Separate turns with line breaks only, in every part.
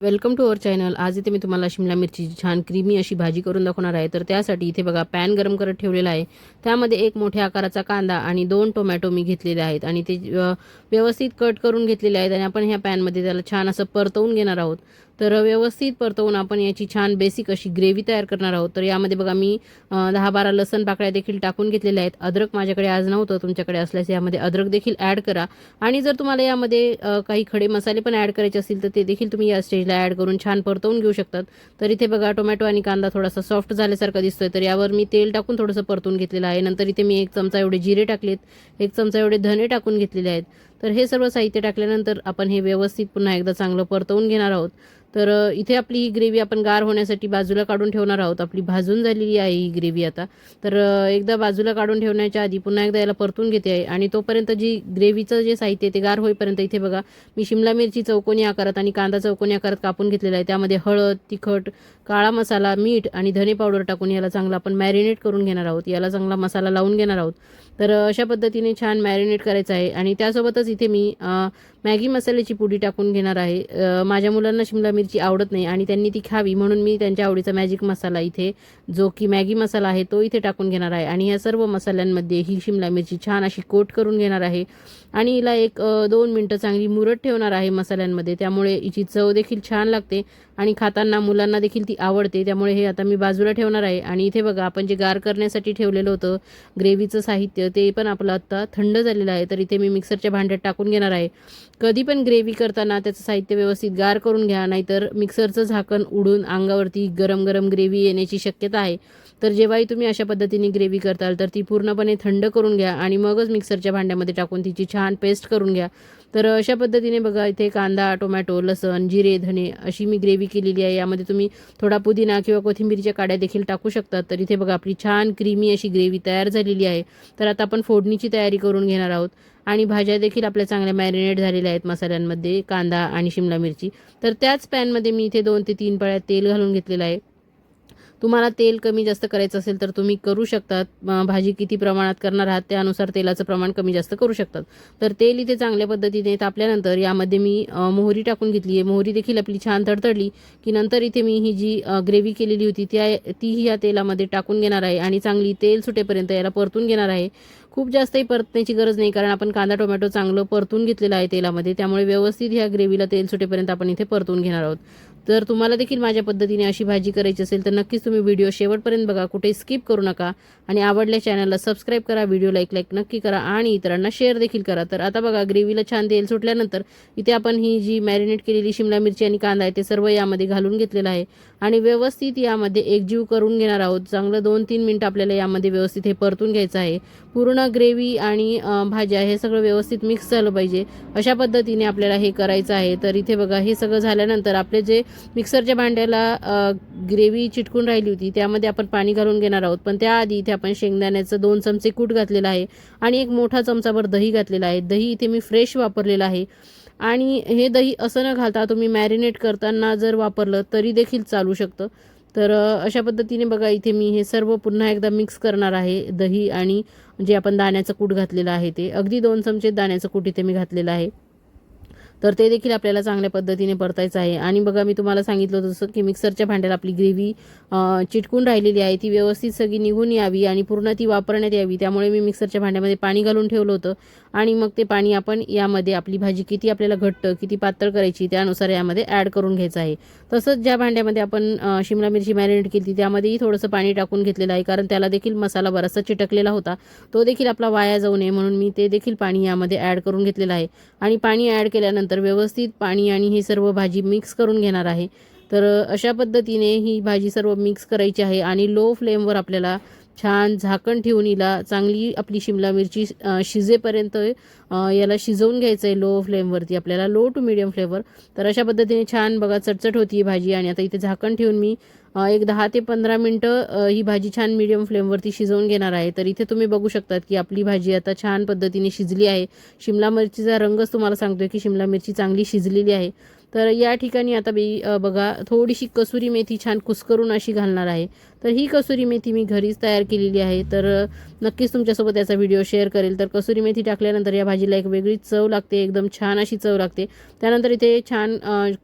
Welcome to our channel आज इथे मी तुम्हाला शिमला मिरचीची छान क्रीमी अशी भाजी करून दाखवणार आहे. तर त्यासाठी इथे बघा पॅन गरम करत ठेवलेला आहे. त्यामध्ये एक मोठ्या आकाराचा कांदा आणि दोन टोमॅटो मी घेतलेले आहेत. आणि ते व्यवस्थित कट करून घेतलेले आहेत. आणि आपण ह्या पॅनमध्ये त्याला छान असं परतवून घेणार आहोत. तर व्यवस्थित परतवून आपण याची छान बेसिक अशी ग्रेव्ही तयार करणार आहोत. तर यामध्ये बघा मी दहा बारा लसण पाकळ्या देखील टाकून घेतलेल्या आहेत. अद्रक माझ्याकडे आज नव्हतं तुमच्याकडे असल्यास यामध्ये अद्रक देखील ॲड करा. आणि जर तुम्हाला यामध्ये काही खडे मसाले पण ॲड करायचे असतील तर ते देखील तुम्ही या स्टेजला ॲड करून छान परतवून घेऊ शकतात. तर इथे बघा टोमॅटो आणि कांदा थोडासा सॉफ्ट झाल्यासारखा दिसतोय. तर यावर मी तेल टाकून थोडंसं परतून घेतलेलं आहे. नंतर इथे मी एक चमचा एवढे जिरे टाकलेत. एक चमचा एवढे धने टाकून घेतलेले आहेत. तर हे सर्व साहित्य टाकल्यानंतर आपण हे व्यवस्थित पुन्हा एकदा चांगलं परतवून घेणार आहोत. तर इथे आपली ही ग्रेव्ही आपण गार होण्यासाठी बाजूला काढून ठेवणार आहोत. आपली भाजून झालेली आहे ही ग्रेव्ही आता. तर एकदा बाजूला काढून ठेवण्याच्या आधी पुन्हा एकदा याला परतून घेते आहे. आणि तोपर्यंत जी ग्रेव्हीचं जे साहित्य आहे ते गार होईपर्यंत इथे बघा मी शिमला मिरची चौकोनी आकारात आणि कांदा चौकोनी आकारात कापून घेतलेला आहे. त्यामध्ये हळद तिखट काळा मसाला मीठ आणि धने पावडर टाकून याला चांगला आपण मॅरिनेट करून घेणार आहोत. याला चांगला मसाला लावून घेणार आहोत. तर अशा पद्धतीने छान मॅरिनेट करायचं आहे. आणि त्यासोबतच इथे मी अ, मॅगी मसाल्याची पुडी टाकून घेणार आहे. माझ्या मुलांना शिमला मिरची आवडत नाही आणि त्यांनी ती खावी म्हणून मी त्यांच्या आवडीचा मॅजिक मसाला इथे जो की मॅगी मसाला आहे तो इथे टाकून घेणार आहे. आणि या सर्व मसाल्यांमध्ये ही शिमला मिरची छान अशी कोट करून घेणार आहे. आणि हिला एक दोन मिनटं चांगली मुरत ठेवणार आहे मसाल्यांमध्ये. त्यामुळे हिची चव देखील छान लागते आणि खाताना मुलांना देखील ती आवडते. त्यामुळे हे आता मी बाजूला ठेवणार आहे. आणि इथे बघा आपण जे गार करण्यासाठी ठेवलेलं होतं ग्रेव्हीचं साहित्य ते पण आपलं आत्ता थंड झालेलं आहे. तर इथे मी मिक्सरच्या भांड्यात टाकून घेणार आहे. कधी पण ग्रेव्ही करताना त्याचं साहित्य व्यवस्थित गार करून घ्या नाहीतर मिक्सरचं झाकण उडून अंगावरती गरम गरम ग्रेव्ही येण्याची शक्यता आहे. तर जेव्हाही तुम्ही अशा पद्धतीने ग्रेव्ही करताल तर ती पूर्णपणे थंड करून घ्या आणि मगच मिक्सरच्या भांड्यामध्ये टाकून तिची छान पेस्ट करून घ्या. तर अशा पद्धतीने बघा इथे कांदा टोमॅटो लसण जिरे धने अशी मी ग्रेव्ही केलेली आहे. यामध्ये तुम्ही थोडा पुदिना किंवा कोथिंबीरच्या काड्या देखील टाकू शकतात. तर इथे बघा आपली छान क्रीमी अशी ग्रेव्ही तयार झालेली आहे. तर आता आपण फोडणीची तयारी करून घेणार आहोत. आणि भाज्या देखील आपल्या चांगल्या मॅरिनेट झालेल्या आहेत मसाल्यांमध्ये कांदा आणि शिमला मिरची. तर त्याच पॅनमध्ये मी इथे दोन ते तीन पळ्या तेल घालून घेतलेलं आहे. तुम्हाला तेल कमी जास्त करायचं असेल तर तुम्ही करू शकतात. भाजी किती प्रमाणात करणार आहात त्यानुसार तेलाचं प्रमाण कमी जास्त करू शकतात. तर तेल इथे चांगल्या पद्धतीने तापल्यानंतर यामध्ये मी मोहरी टाकून घेतली आहे. मोहरी देखील आपली छान तडतडली की नंतर इथे मी ही जी ग्रेव्ही केलेली होती त्या तीही या तेलामध्ये टाकून घेणार आहे आणि चांगली तेल सुटेपर्यंत याला परतून घेणार आहे. खूप जास्तही परतण्याची गरज नाही कारण आपण कांदा टोमॅटो चांगलं परतून घेतलेलं आहे तेलामध्ये. त्यामुळे व्यवस्थित ह्या ग्रेव्हीला तेल सुटेपर्यंत आपण इथे परतून घेणार आहोत. तर तुम्हाला देखील माझ्या पद्धतीने अशी भाजी करायची असेल तर नक्कीच तुम्ही व्हिडिओ शेवटपर्यंत बघा. कुठे स्किप करू नका. आणि आवडल्या चॅनलला सबस्क्राईब करा व्हिडिओ लाईक लाईक नक्की करा आणि इतरांना शेअर देखील करा. तर आता बघा ग्रेव्हीला छान तेल सुटल्यानंतर इथे आपण ही जी मॅरिनेट केलेली शिमला मिरची आणि कांदा आहे ते सर्व यामध्ये घालून घेतलेलं आहे. आणि व्यवस्थित यामध्ये एकजीव करून घेणार आहोत. चांगलं दोन तीन मिनटं आपल्याला यामध्ये व्यवस्थित हे परतून घ्यायचं आहे. पूर्ण ग्रेव्ही आणि भाज्या हे सगळं व्यवस्थित मिक्स झालं पाहिजे. अशा पद्धतीने आपल्याला हे करायचं आहे. तर इथे बघा हे सगळं झाल्यानंतर आपले जे मिक्सरच्या भांड्याला ग्रेव्ही चिटकून राहिली होती. त्यामध्ये आपण पाणी घालून घेणार आहोत. पण त्याआधी इथे आपण शेंगदाण्याचं दोन चमचे कूट घातलेलं आहे आणि एक मोठा चमचाभर दही घातलेला आहे. दही इथे मी फ्रेश वापरलेलं आहे. आणि हे दही असं न घालता तुम्ही मॅरिनेट करताना जर वापरलं तरी देखील चालू शकतं. तर अशा पद्धतीने बघा इथे मी हे सर्व पुन्हा एकदा मिक्स करणार आहे दही आणि जे आपण दाण्याचं कूट घातलेलं आहे ते. अगदी दोन चमचे दाण्याचं कूट इथे मी घातलेलं आहे. तर ते देखील आपल्याला चांगल्या पद्धतीने परतायचं आहे. आणि बघा मी तुम्हाला सांगितलं होतं जसं की मिक्सरच्या भांड्याला आपली ग्रेव्ही चिटकून राहिलेली आहे. ती व्यवस्थित सगळी निघून यावी आणि पूर्ण ती वापरण्यात यावी. त्यामुळे मी मिक्सरच्या भांड्यामध्ये पाणी घालून ठेवलं होतं. आणि मग ते पाणी आपण यामध्ये आपली भाजी किती आपल्याला घट्ट किती पातळ करायची त्यानुसार यामध्ये ॲड करून घ्यायचं आहे. तसंच ज्या भांड्यामध्ये आपण शिमला मिरची मॅरिनेट केली त्यामध्येही थोडंसं पाणी टाकून घेतलेलं आहे. कारण त्याला देखील मसाला बराचसा चिटकलेला होता. तो देखील आपला वाया जाऊ नये म्हणून मी ते देखील पाणी यामध्ये ॲड करून घेतलेलं आहे. आणि पाणी ॲड केल्यानंतर व्यवस्थित पाणी आणि ही सर्व भाजी मिक्स करून घेणार आहे. तर अशा पद्धतीने ही भाजी सर्व मिक्स करायची आहे आणि लो फ्लेमवर आपल्याला छान झाकण ठेवून हिला चांगली आपली शिमला मिरची शिजेपर्यंत याला शिजवून घ्यायचं आहे लो फ्लेमवरती आपल्याला लो टू मिडियम फ्लेवर तर अशा पद्धतीने छान बघा चटचट होती भाजी आणि आता इथे झाकण ठेवून मी एक दहा ते पंधरा मिनटं ही भाजी छान मिडियम फ्लेमवरती शिजवून घेणार आहे. तर इथे तुम्ही बघू शकतात की आपली भाजी आता छान पद्धतीने शिजली आहे. शिमला मिरचीचा रंगच तुम्हाला सांगतोय की शिमला मिरची चांगली शिजलेली आहे. तर या ठिकाणी आता बी बघा थोडीशी कसुरी मेथी छान कुस्करून अशी घालणार आहे. तर ही कसुरी मेथी मी घरीच तयार केलेली आहे. तर नक्कीच तुमच्यासोबत याचा व्हिडिओ शेअर करेल. तर कसुरी मेथी टाकल्यानंतर या भाजीला एक वेगळीच चव लागते एकदम छान अशी चव लागते. त्यानंतर इथे छान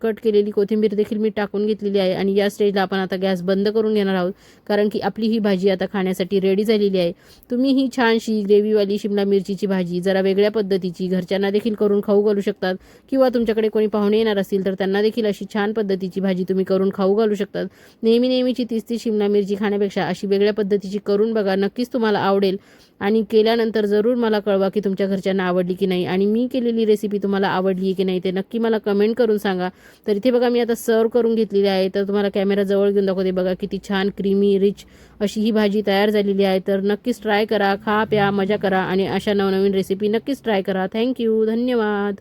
कट केलेली कोथिंबीर देखील मी टाकून घेतलेली आहे आणि या स्टेजला आपण आता गॅस बंद करून घेणार आहोत. कारण की आपली ही भाजी आता खाण्यासाठी रेडी झालेली आहे. तुम्ही ही छानशी ग्रेव्हीवाली शिमला मिरचीची भाजी जरा वेगळ्या पद्धतीची घरच्यांना देखील करून खाऊ घालू शकतात किंवा तुमच्याकडे कोणी पाहुणे येणार असतील तर त्यांना देखील अशी छान पद्धतीची भाजी तुम्ही करून खाऊ घालू शकतात. नेहमी नेहमीची तीच ती शिमला मिरची खाण्यापेक्षा अशी वेगळ्या पद्धतीची करून बघा नक्कीच तुम्हाला आवडेल. आणि केल्यानंतर जरूर मला कळवा की तुमच्या घरच्यांना आवडली की नाही. आणि मी केलेली रेसिपी तुम्हाला आवडली आहे की नाही ते नक्की मला कमेंट करून सांगा. तर इथे बघा मी आता सर्व करून घेतलेली आहे. तर तुम्हाला कॅमेरा जवळ घेऊन दाखवते बघा किती छान क्रीमी रिच अशी ही भाजी तयार झालेली आहे. तर नक्कीच ट्राय करा खा प्या मजा करा आणि अशा नवनवीन रेसिपी नक्कीच ट्राय करा. थँक्यू धन्यवाद.